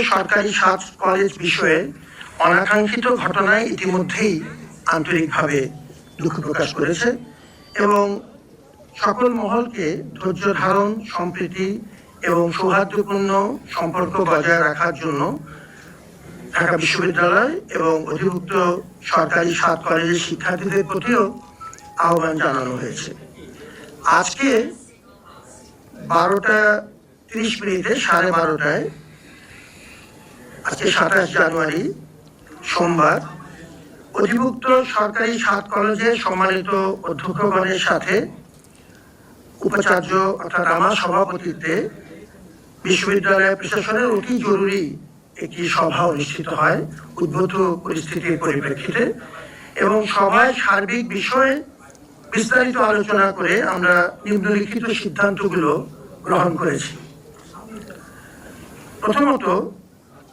সরকারি সাত কলেজ বিষয়ে অনাকাঙ্ক্ষিত ঘটনায় ইতিমধ্যেই আন্তরিকভাবে দুঃখ প্রকাশ করেছে এবং সকল মহলকে ধৈর্য ধারণ, সম্প্রীতি এবং সৌহার্দ্যপূর্ণ সম্পর্ক বজায় রাখার জন্য ঢাকা বিশ্ববিদ্যালয় এবং অধিভুক্ত সরকারি সাত কলেজের শিক্ষার্থীদের প্রতিও আহ্বান জানানো হয়েছে। আজকে বারোটা তিরিশ মিনিটে সাড়ে বারোটায় আজকে সাতাশ জানুয়ারি, সোমবার। অধিভুক্ত সরকারি সাত কলেজের সম্মানিত অধ্যক্ষগণের সাথে উপাচার্য অর্থাৎ আমার সভাপতিত্বে বিশ্ববিদ্যালয় প্রশাসনের অতি জরুরি একটি সভা অনুষ্ঠিত হয় উদ্ভূত পরিস্থিতির পরিপ্রেক্ষিতে এবং সভায় সার্বিক বিষয়ে বিস্তারিত আলোচনা করে আমরা নিম্নলিখিত সিদ্ধান্তগুলো গ্রহণ করেছি। প্রথমত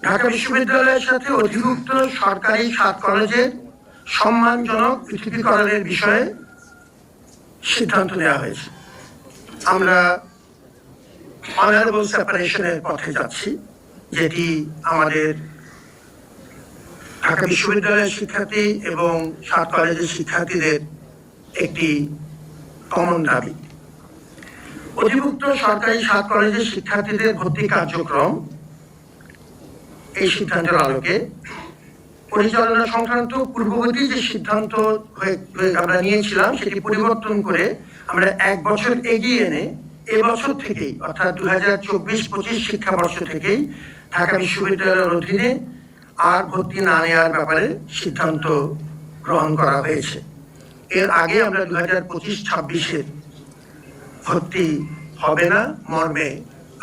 ঢাকা বিশ্ববিদ্যালয়ের সাথে অধিভুক্ত সরকারি সাত কলেজের সম্মানজনক পৃথিবীকরণের বিষয়ে সিদ্ধান্ত নেওয়া হয়েছে। আমরা অনারেবল সেপারেশনের পথে যাচ্ছি, যেটি আমাদের ঢাকা বিশ্ববিদ্যালয়ের শিক্ষার্থী এবং সাত কলেজের শিক্ষার্থীদের একটি কমন দাবি। অধিভুক্ত সরকারি সাত কলেজের শিক্ষার্থীদের ভর্তি কার্যক্রম এই সিদ্ধান্তের আলোকে পরিচালনা সংক্রান্ত পূর্ববর্তী যে সিদ্ধান্ত আমরা নিয়েছিলাম, সেটি পরিবর্তন করে আমরা এক বছর এগিয়ে এনে এবছর থেকেই, অর্থাৎ দু হাজার চব্বিশ পঁচিশ শিক্ষাবর্ষ থেকেই ঢাকা বিশ্ববিদ্যালয়ের অধীনে আর ভর্তি না নেওয়ার ব্যাপারে সিদ্ধান্ত গ্রহণ করা হয়েছে। এর আগে আমরা দু হাজার পঁচিশ ছাব্বিশের ভর্তি হবে না, মর্মে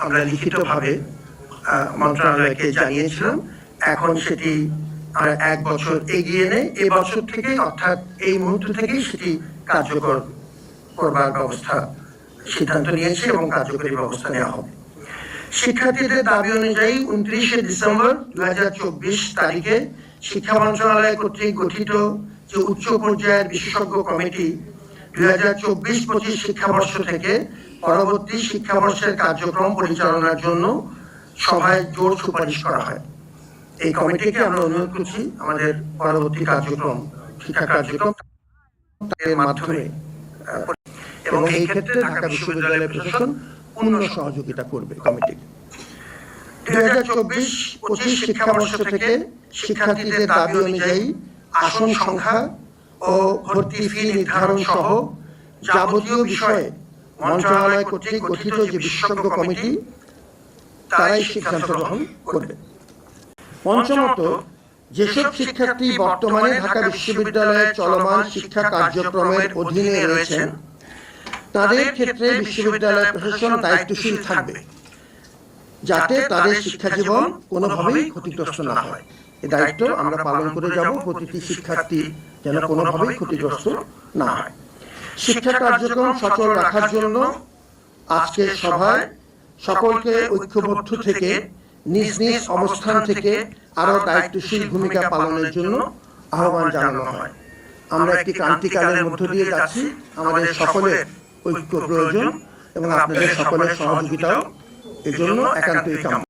আমরা লিখিতভাবে মন্ত্রণালয়কে জানিয়েছিলাম, এখন সেটি আমরা এক বছর এগিয়ে নেই, এ বছর থেকে অর্থাৎ এই মুহূর্ত থেকেই সেটি কার্যকর করবার ব্যবস্থা, সিদ্ধান্ত নিয়েছে এবং কার্যকরী ব্যবস্থা নেওয়া হবে। শিক্ষার্থীদের দাবি অনুযায়ী উনত্রিশে ডিসেম্বর দুই হাজার চব্বিশ তারিখে শিক্ষা মন্ত্রণালয় কর্তৃক গঠিত যে উচ্চ পর্যায়ের বিশেষজ্ঞ কমিটি দুই হাজার চব্বিশ পঁচিশ শিক্ষাবর্ষ থেকে পরবর্তী শিক্ষাবর্ষের কার্যক্রম পরিচালনার জন্য সভায় জোর সুপারিশ করা হয়। এই কমিটিকে আমরা অনুরোধ করছি, আমাদের পরবর্তী কার্যক্রম, শিক্ষা কার্যক্রম এর মাধ্যমে এবং এই ক্ষেত্রে ঢাকা বিশ্ববিদ্যালয় প্রশাসন পূর্ণ সহযোগিতা করবে কমিটিকে দুই হাজার চব্বিশ পঁচিশ শিক্ষাবর্ষ থেকে শিক্ষার্থীদের দাবি অনুযায়ী আসন সংখ্যা ও ভর্তি ফি নির্ধারণ সহ যাবতীয় বিষয়ে মন্ত্রণালয় কর্তৃক গঠিত যে বিশেষজ্ঞ কমিটি তারাই সিদ্ধান্ত গ্রহণ করবে। পঞ্চমত যেসব শিক্ষার্থী বর্তমানে ঢাকা বিশ্ববিদ্যালয়ের চলমান শিক্ষা কার্যক্রমের অধীনে রয়েছেন। তাদের ক্ষেত্রে বিশ্ববিদ্যালয় প্রশাসন দায়িত্বশীল থাকবে। যাতে তাদের শিক্ষা জীবন কোনোভাবেই ক্ষতিগ্রস্ত না হয়। এই দায়িত্ব আমরা পালন করে যাব প্রতিটি শিক্ষার্থী যেন কোনোভাবেই ক্ষতিগ্রস্ত না হয়। শিক্ষা কার্যক্রম সচল রাখার জন্য আজকের সভায় সকলকে ঐক্যবদ্ধ থেকে নিজ নিজ অবস্থান থেকে আরও দায়িত্বশীল ভূমিকা পালনের জন্য আহ্বান জানানো হয়। আমরা একটি ক্রান্তিকালের মধ্য দিয়ে যাচ্ছি। আমাদের সকলের ঐক্য প্রয়োজন এবং আপনাদের সকলের সহযোগিতাও এজন্য একান্তই কাম্য।